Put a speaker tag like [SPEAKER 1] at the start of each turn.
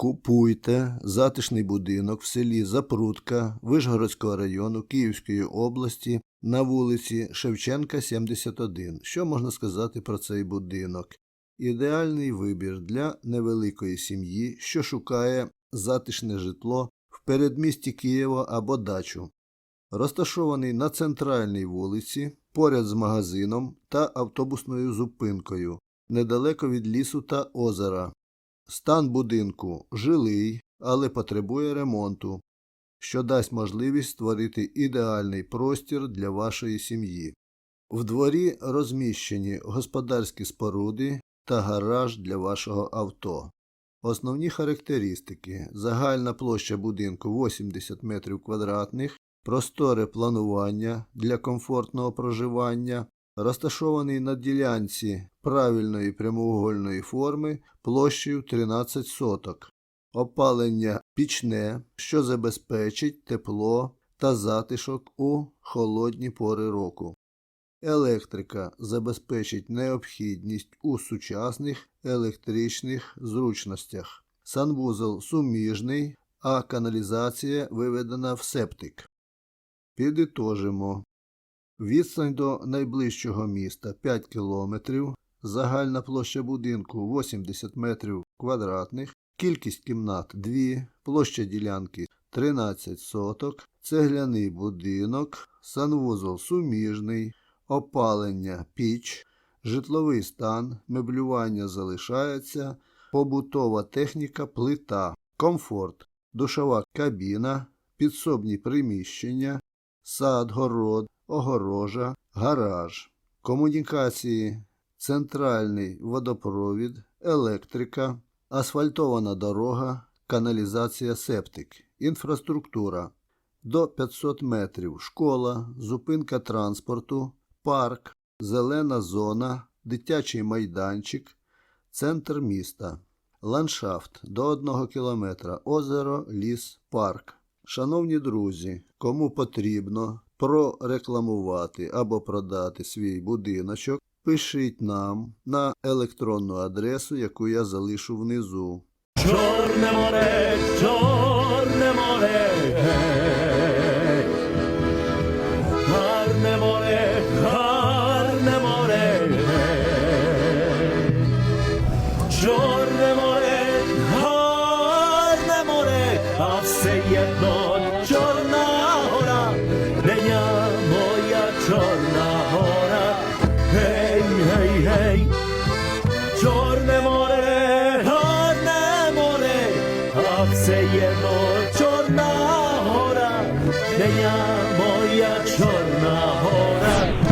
[SPEAKER 1] Купуйте затишний будинок в селі Запрудка Вишгородського району Київської області на вулиці Шевченка, 71. Що можна сказати про цей будинок? Ідеальний вибір для невеликої сім'ї, що шукає затишне житло в передмісті Києва або дачу. Розташований на центральній вулиці, поряд з магазином та автобусною зупинкою, недалеко від лісу та озера. Стан будинку жилий, але потребує ремонту, що дасть можливість створити ідеальний простір для вашої сім'ї. В дворі розміщені господарські споруди та гараж для вашого авто. Основні характеристики: загальна площа будинку 80 метрів квадратних, просторе планування для комфортного проживання, розташований на ділянці правильної прямоугольної форми площею 13 соток, опалення пічне, що забезпечить тепло та затишок у холодні пори року. Електрика забезпечить необхідність у сучасних електричних зручностях. Санвузол суміжний, а каналізація виведена в септик. Підітожимо. Відстань до найближчого міста 5 кілометрів, загальна площа будинку 80 метрів квадратних, кількість кімнат 2, площа ділянки 13 соток, цегляний будинок, санвузол суміжний, опалення піч, житловий стан, меблювання залишається, побутова техніка плита, комфорт, душова кабіна, підсобні приміщення, сад, город, огорожа, гараж, комунікації, центральний водопровід, електрика, асфальтована дорога, каналізація септик, інфраструктура. До 500 метрів школа, зупинка транспорту, парк, зелена зона, дитячий майданчик, центр міста, ландшафт до 1 кілометра, озеро, ліс, парк. Шановні друзі, кому потрібно прорекламувати або продати свій будиночок, пишіть нам на електронну адресу, яку я залишу внизу.
[SPEAKER 2] Чорне море, чорне море, гарне море, гарне море, чорне море, гарне море, а все єдно гей. Чорне море, гарне море, а все єдно чорна гора, де я моя чорна гора.